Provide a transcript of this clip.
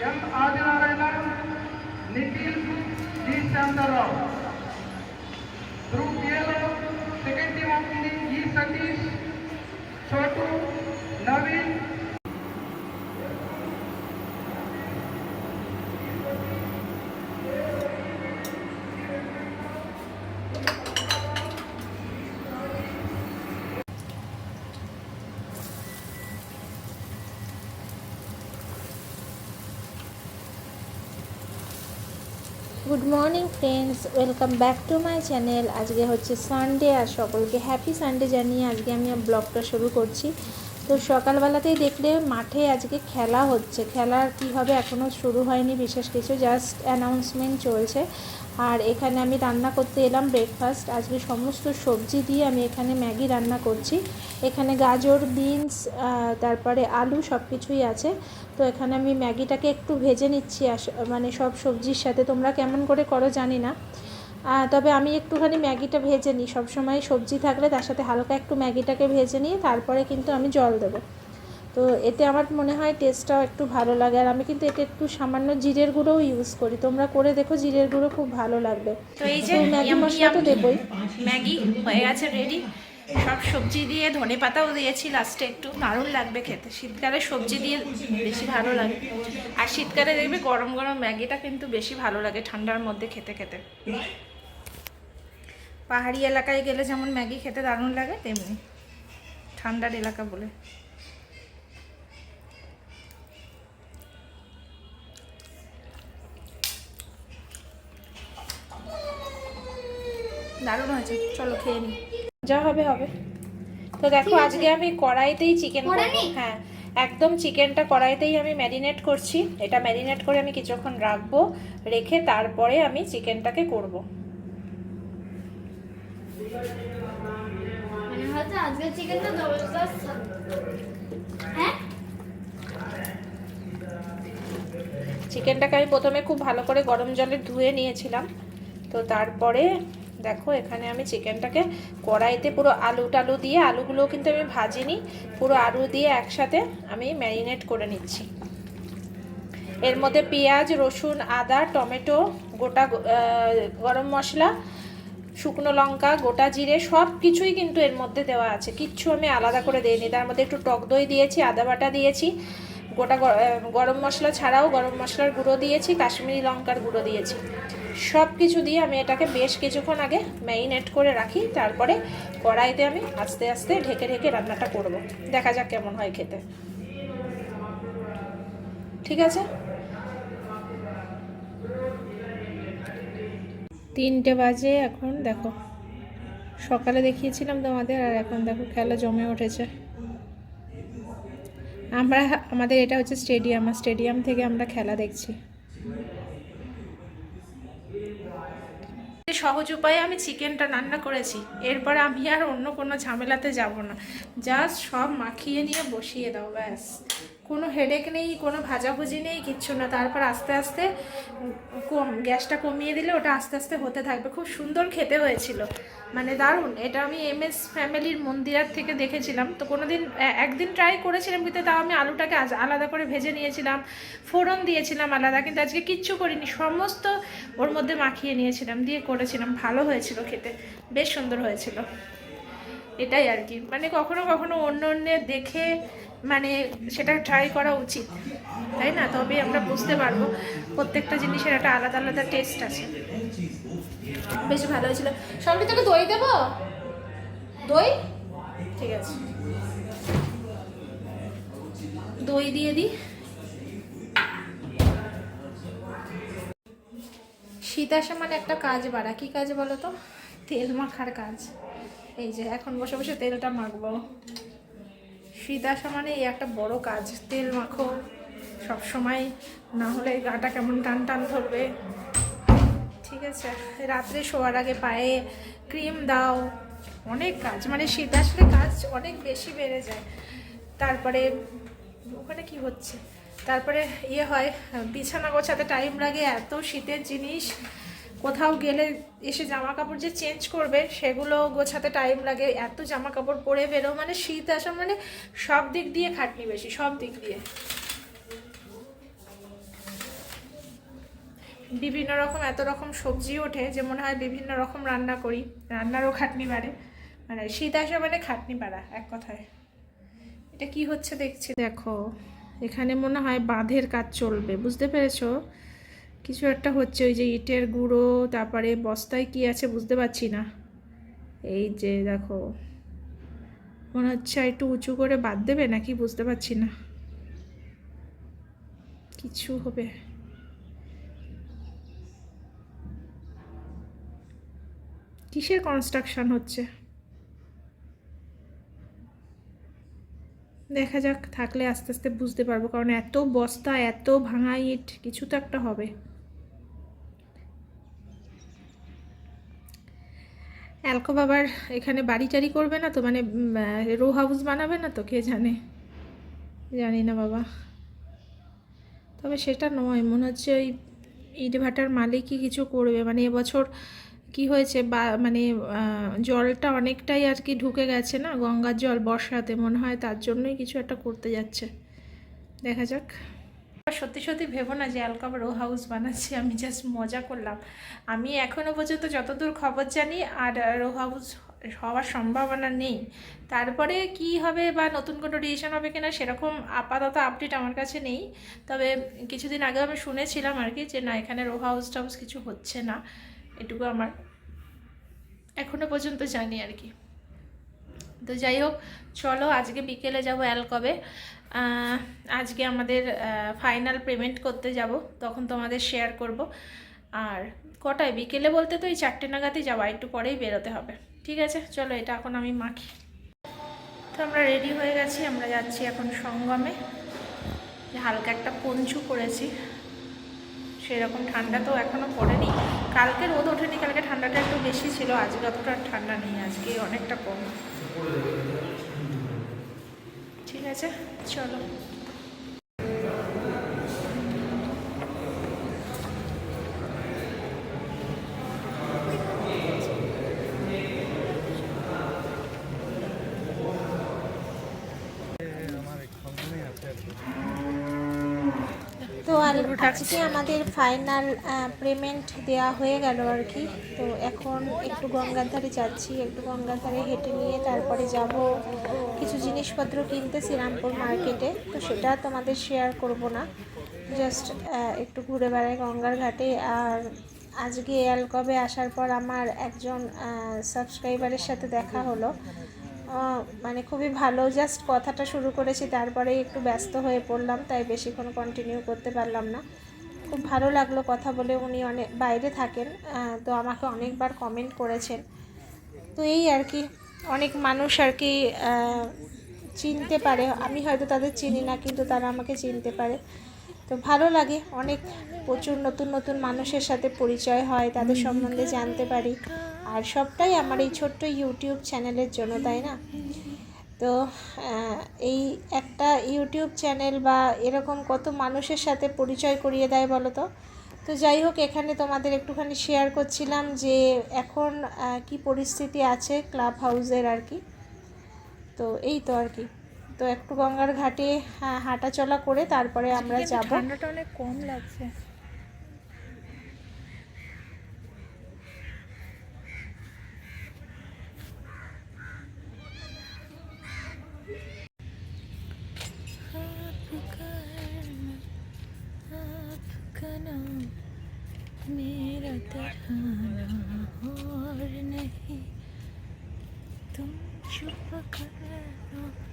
M Adinarayana Nikhil G Shantarao group ఏలో second team అవుతుంది ఈ Satish Chotu Naveen good morning friends welcome back to my channel আজকে হচ্ছে Sunday আর সকলকে happy Sunday জানিয়ে আজকে আমি ব্লগটা শুরু করছি। তো সকালবেলাতেই দেখলে মাঠে আজকে খেলা হচ্ছে। খেলা কি হবে এখনও শুরু হয়নি, বিশেষ কিছু। জাস্ট অ্যানাউন্সমেন্ট চলছে। আর এখানে আমি রান্না করতে এলাম ব্রেকফাস্ট আজকে সমস্ত সবজি দিয়ে আমি এখানে ম্যাগি রান্না করছি। এখানে গাজর, বিনস তারপরে আলু সব কিছুই আছে। তো এখানে আমি ম্যাগিটাকে একটু ভেজে নিচ্ছি। মানে সব সবজির সাথে। তোমরা কেমন করে করো জানি না। তবে আমি একটুখানি ম্যাগিটা ভেজে নিই। সবসময় সবজি থাকলে তার সাথে হালকা একটু ম্যাগিটাকে ভেজে নিয়ে তারপরে কিন্তু আমি জল দেবো। তো এতে আমার মনে হয় টেস্টটাও একটু ভালো লাগে। আর আমি কিন্তু এতে একটু সামান্য জিরের গুঁড়োও ইউজ করি। তোমরা করে দেখো জিরের গুঁড়ো খুব ভালো লাগবে। তো এই যে ম্যাগি মশলা তো দেবই। ম্যাগি হয়ে গেছে রেডি সব সবজি দিয়ে ধনে পাতাও দিয়েছি লাস্টে একটু। দারুণ লাগবে খেতে। শীতকালে সবজি দিয়ে বেশি ভালো লাগে। আর শীতকালে দেখবে গরম গরম ম্যাগিটা কিন্তু বেশি ভালো লাগে ঠান্ডার মধ্যে খেতে খেতে। পাহাড়ি এলাকায় গেলে যেমন ম্যাগি খেতে দারুণ লাগে তেমনি। ঠান্ডার এলাকা বলে। দারুণ হয়েছে। চলো খেয়ে নিই যা হবে হবে। তো দেখো আজকে আমি কড়াইতেই চিকেন হ্যাঁ একদম চিকেনটা কড়াইতেই আমি ম্যারিনেট করছি। এটা ম্যারিনেট করে আমি কিছুক্ষণ রাখব রেখে তারপরে আমি চিকেনটাকে করব। মানে আজকে চিকেনটা জবরদস্ত। হ্যাঁ? চিকেনটাকে আমি প্রথমে খুব ভালো করে গরম জলে ধুয়ে নিয়েছিলাম। তো তারপরে দেখো, এখানে আমি চিকেনটাকে কড়াইতে পুরো আলু টালু দিয়ে, আলুগুলোও কিন্তু আমি ভাজিনি, পুরো আলু দিয়ে একসাথে আমি ম্যারিনেট করে নিচ্ছি। এর মধ্যে পেঁয়াজ, রসুন, আদা, টমেটো, গোটা গরম মশলা, শুকনো লঙ্কা, গোটা জিরে সব কিছুই কিন্তু এর মধ্যে দেওয়া আছে। কিচ্ছু আমি আলাদা করে দিইনি। তার মধ্যে একটু টক দই দিয়েছি, আদা বাটা দিয়েছি, গোটা গরম মশলা ছাড়াও গরম মশলার গুঁড়ো দিয়েছি, কাশ্মীরি লঙ্কার গুঁড়ো দিয়েছি। সব কিছু দিয়ে আমি এটাকে বেশ কিছুক্ষণ আগে ম্যারিনেট করে রাখি, তারপরে কড়াইতে আমি আস্তে আস্তে ঢেকে ঢেকে রান্নাটা করব। দেখা যাক কেমন হয় খেতে। ঠিক আছে? তিনটে বাজে এখন, দেখো। সকালে দেখিয়েছিলাম তোমাদের, আর এখন দেখো খেলা জমে উঠেছে। আমরা, আমাদের এটা হচ্ছে স্টেডিয়াম, আর স্টেডিয়াম থেকে আমরা খেলা দেখছি। সহজ উপায়ে আমি চিকেনটা রান্না করেছি। এরপর আমি আর অন্য কোনো ঝামেলাতে যাব না। জাস্ট সব মাখিয়ে নিয়ে বসিয়ে দাও, ব্যাস। কোনো হেডেক নেই, কোনো ভাজাভুজি নেই, কিচ্ছু না। তারপর আস্তে আস্তে কম গ্যাসটা কমিয়ে দিলে ওটা আস্তে আস্তে হতে থাকবে। খুব সুন্দর খেতে হয়েছিল। মানে দারুণ। এটা আমি এম এস ফ্যামিলির মন্দিরার থেকে দেখেছিলাম। তো কোনো দিন একদিন ট্রাই করেছিলাম, কিন্তু তাও আমি আলুটাকে আলাদা করে ভেজে নিয়েছিলাম। ফোড়ন দিয়েছিলাম আলাদা, কিন্তু আজকে কিচ্ছু করিনি। সমস্ত ওর মধ্যে মাখিয়ে নিয়েছিলাম, দিয়ে করেছিলাম। ভালো হয়েছিল খেতে। বেশ সুন্দর হয়েছিল। এটাই আর কি। মানে কখনো কখনো অন্য অন্যের দেখে মানে সেটা ট্রাই করা উচিত, তাই না? তবে আমরা বুঝতে পারব প্রত্যেকটা জিনিসের একটা আলাদা আলাদা টেস্ট আছে। বেশ ভালো হয়েছিল। সঙ্গে তোকে দই দেবো? দই? ঠিক আছে। দই দিয়ে দিই শীত আসা মানে একটা কাজ বাড়া। কি কাজ বলো তো? তেল মাখার কাজ। এই যে এখন বসে বসে তেলটা মাখবো। শীত আসা মানে এই একটা বড় কাজ, তেল মাখো। সব সময় না হলে গাটা কেমন টান টান ধরবে। ঠিক আছে, রাত্রে শোয়ার আগে পায়ে ক্রিম দাও। অনেক কাজ মানে শীত আসলে কাজ অনেক বেশি বেড়ে যায়। তারপরে ওখানে কি হচ্ছে? তারপরে ইয়ে হয়, বিছানা গোছাতে টাইম লাগে এত শীতের জিনিস। কোথাও গেলে এসে জামা কাপড় যে চেঞ্জ করবে, সেগুলো গোছাতে টাইম লাগে। এত জামা কাপড় পরে বেরো মানে শীত আসা মানে সব দিক দিয়ে খাটনি বেশি, সব দিক দিয়ে। বিভিন্ন রকম, এত রকম সবজি ওঠে যে মনে হয় বিভিন্ন রকম রান্না করি। রান্নারও খাটনি বাড়ে। মানে শীত আসা মানে খাটনি বাড়া, এক কথায়। এটা কি হচ্ছে দেখছি। দেখো, এখানে মনে হয় বাঁধের কাজ চলবে, বুঝতে পেরেছ? কিছু একটা হচ্ছে, ওই যে ইটের গুঁড়ো, তারপরে বস্তায় কি আছে বুঝতে পারছি না। এই যে দেখো, মনে হচ্ছে একটু উঁচু করে বাদ দেবে নাকি বুঝতে পারছি না। কিছু হবে। কিসের কনস্ট্রাকশন হচ্ছে? দেখা যাক, থাকলে আস্তে আস্তে বুঝতে পারব, কারণ এত বস্তা, এত ভাঙা ইট, কিছু তো একটা হবে। অ্যালকো বাবার এখানে বাড়ি টাড়ি করবে না তো? মানে রো হাউস বানাবে না তো? কে জানে? জানি না বাবা। তবে সেটা নয়, মনে হচ্ছে ওই ইট ভাটার মালিকই কিছু করবে। মানে এবছর কি হয়েছে? বা মানে জলটা অনেকটাই আর কি ঢুকে গেছে না? গঙ্গার জল বর্ষাতে মনে হয় তার জন্যই কিছু একটা করতে যাচ্ছে। দেখা যাক। সত্যি সত্যি ভেবো না যে অ্যালকাপ রো হাউস বানাচ্ছি, আমি জাস্ট মজা করলাম। আমি এখনও পর্যন্ত যতদূর খবর জানি, আর রো হাউস হওয়ার সম্ভাবনা নেই। তারপরে কি হবে বা নতুন কোনো ডিসিশন হবে কিনা সেরকম আপাতত আপডেট আমার কাছে নেই। তবে কিছুদিন আগে আমি শুনেছিলাম আর কি যে না, এখানে রো হাউস টাউস কিছু হচ্ছে না। এটুকু আমার এখনও পর্যন্ত জানি আর কি। তো যাই হোক, চলো আজকে বিকেলে যাব অ্যালকবে। আজকে আমাদের ফাইনাল পেমেন্ট করতে যাব, তখন তোমাদের শেয়ার করব। আর কটায়? বিকেলে বলতে তো এই চারটে নাগাদই যাব একটু পরেই বেরোতে হবে। ঠিক আছে? চলো, এটা এখন আমি মাখি। তো আমরা রেডি হয়ে গেছি, আমরা যাচ্ছি এখন সঙ্গমে। হালকা একটা পঞ্চু করেছি। সেরকম ঠান্ডা তো এখনও পড়েনি। কালকে রোদ ওঠেনি, কালকে ঠান্ডাটা একটু বেশি ছিল, আজকে অতটা ঠান্ডা নেই, আজকে অনেকটা কম। ঠিক আছে, চলো তো আর আজকে আমাদের ফাইনাল পেমেন্ট দেওয়া হয়ে গেল আর কি। তো এখন একটু গঙ্গার ধারে যাচ্ছি, একটু গঙ্গার ধারে হেঁটে নিয়ে তারপরে যাব কিছু জিনিসপত্র কিনতে শ্রীরামপুর মার্কেটে তো সেটা তোমাদের শেয়ার করব না। জাস্ট একটু ঘুরে বেড়াই গঙ্গার ঘাটে। আর আজকে অ্যালকবে আসার পর আমার একজন সাবস্ক্রাইবারের সাথে দেখা হলো। মানে খুবই ভালো জাস্ট কথাটা শুরু করেছি তারপরে একটু ব্যস্ত হয়ে পড়লাম, তাই বেশিক্ষণ কন্টিনিউ করতে পারলাম না। খুব ভালো লাগল কথা বলে, উনি অনেক বাইরে থাকেন তো আমাকে অনেকবার কমেন্ট করেছেন। তো এই আর কি, অনেক মানুষ আর কি চিনতে পারে, আমি হয়তো তাদের চিনি না, কিন্তু তারা আমাকে চিনতে পারে। তো ভালো লাগে, অনেক প্রচুর নতুন নতুন মানুষের সাথে পরিচয় হয়, তাদের সম্বন্ধে জানতে পারি। আর সবটাই আমার এই ছোট্ট ইউটিউব চ্যানেলের জন্য, তাই না? তো এই একটা ইউটিউব চ্যানেল বা এরকম কত মানুষের সাথে পরিচয় করিয়ে দেয় বলো তো? তো যাই হোক, এখানে তোমাদের একটুখানি শেয়ার করছিলাম যে এখন কি পরিস্থিতি আছে ক্লাব হাউসের আর কি। তো এই তো আর কি। তো একটু গঙ্গার ঘাটে হ্যাঁ, হাঁটা চলা করে তারপরে আমরা যাব ঠান্ডাটা অনেক কম লাগছে मेरा तराना और नहीं तुम चुप करो हाथ